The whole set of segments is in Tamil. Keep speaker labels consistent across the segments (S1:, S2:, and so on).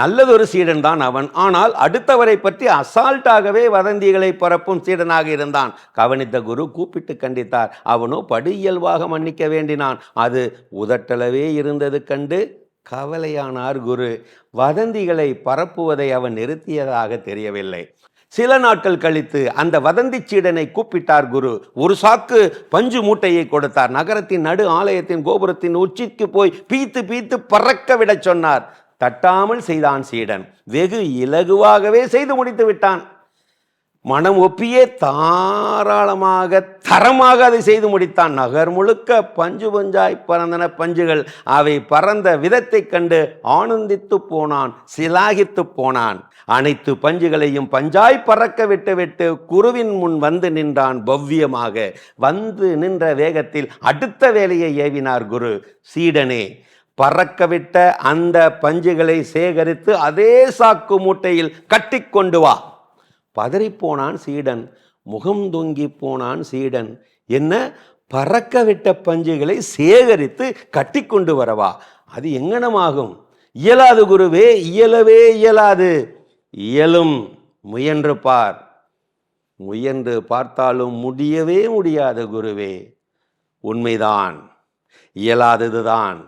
S1: நல்லதொரு சீடன் தான் அவன். ஆனால் அடுத்தவரை பற்றி அசால்ட்டாகவே வதந்திகளை பரப்பும் சீடனாக இருந்தான். கவனித்த குரு கூப்பிட்டு கண்டித்தார். அவனோ படு இயல்பாக மன்னிக்க வேண்டினான். அது உதட்டளவே இருந்தது கண்டு கவலையானார் குரு. வதந்திகளை பரப்புவதை அவன் நிறுத்தியதாக தெரியவில்லை. சில நாட்கள் கழித்து அந்த வதந்தி சீடனை கூப்பிட்டார் குரு. ஒரு சாக்கு பஞ்சு மூட்டையை கொடுத்தார். நகரத்தின் நடு ஆலயத்தின் கோபுரத்தின் உச்சிக்கு போய் பீத்து பீத்து பறக்க விடச் சொன்னார். தட்டாமல் செய்தான் சீடன். வெகு இலகுவாகவே செய்து முடித்து விட்டான். மனம் ஒப்பியே தாராளமாக தரமாக அதை செய்து முடித்தான். நகர் முழுக்க பஞ்சு பஞ்சாய் பறந்தன பஞ்சுகள். அவை பறந்த விதத்தைக் கண்டு ஆனந்தித்து போனான் சிலாகித்து போனான். அனைத்து பஞ்சுகளையும் பஞ்சாய் பறக்க விட்டு விட்டு குருவின் முன் வந்து நின்றான் பவ்யமாக. வந்து நின்ற வேகத்தில் அடுத்த வேலையை ஏவினார் குரு. சீடனே பறக்கவிட்ட அந்த பஞ்சுகளை சேகரித்து அதே சாக்கு மூட்டையில் கட்டிக்கொண்டு வா. பதறிப்போனான் சீடன் முகம் தொங்கி போனான் சீடன். என்ன? பறக்கவிட்ட பஞ்சுகளை சேகரித்து கட்டிக்கொண்டு வரவா அது எங்கனமாகும் இயலாது குருவே இயலவே இயலாது. இயலும் முயன்று பார். முயன்று பார்த்தாலும் முடியவே முடியாது குருவே. உண்மைதான் இயலாததுதான்.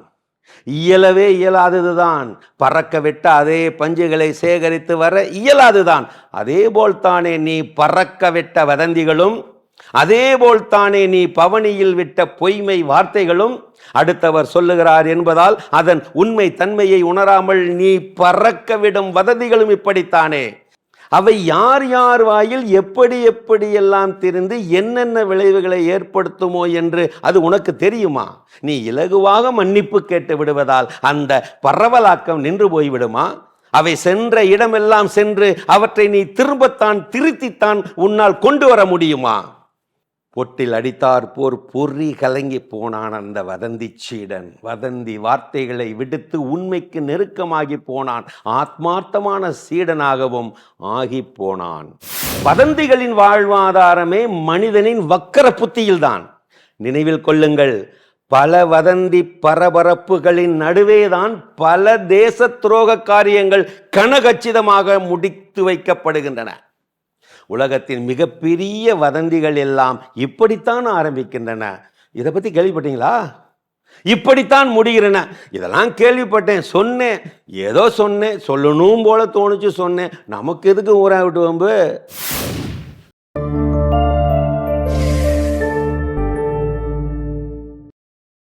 S1: இயலவே இயலாததுதான். பறக்க விட்ட அதே பஞ்சுகளை சேகரித்து வர இயலாதுதான். அதே தானே நீ பறக்க விட்ட வதந்திகளும் அதே தானே நீ பவனியில் விட்ட பொய்மை வார்த்தைகளும் அடுத்தவர் சொல்லுகிறார் என்பதால் அதன் உண்மை தன்மையை உணராமல் நீ பறக்க விடும் வதந்திகளும் இப்படித்தானே? அவை யார் யார் வாயில் எப்படி எப்படியெல்லாம் திரிந்து என்னென்ன விளைவுகளை ஏற்படுத்துமோ என்று அது உனக்கு தெரியுமா? நீ இலகுவாக மன்னிப்பு கேட்டு விடுவதால் அந்த பரவலாக்கம் நின்று போய்விடுமா? அவை சென்ற இடமெல்லாம் சென்று அவற்றை நீ திரும்பத்தான் திருத்தித்தான் உன்னால் கொண்டு வர முடியுமா? பொட்டில் அடித்தார் போர் பொறி கலங்கி போனான் அந்த வதந்தி சீடன். வதந்தி வார்த்தைகளை விடுத்து உண்மைக்கு நெருக்கமாகி போனான். ஆத்மார்த்தமான சீடனாகவும் ஆகி போனான். வதந்திகளின் வாழ்வாதாரமே மனிதனின் வக்கர புத்தியில்தான். நினைவில் கொள்ளுங்கள் பல வதந்தி பரபரப்புகளின் நடுவேதான் பல தேச துரோக காரியங்கள் கனகச்சிதமாக முடித்து வைக்கப்படுகின்றன. உலகத்தின் மிகப்பெரிய வதந்திகள் எல்லாம் இப்படித்தான் ஆரம்பிக்கின்றன. இதை பற்றி கேள்விப்பட்டீங்களா? இப்படித்தான் முடிகிறன. இதெல்லாம் கேள்விப்பட்டேன் சொன்னேன். ஏதோ சொன்னேன் சொல்லணும் போல தோணுச்சு சொன்னேன். நமக்கு எதுக்கு ஊரா விட்டு வம்பு?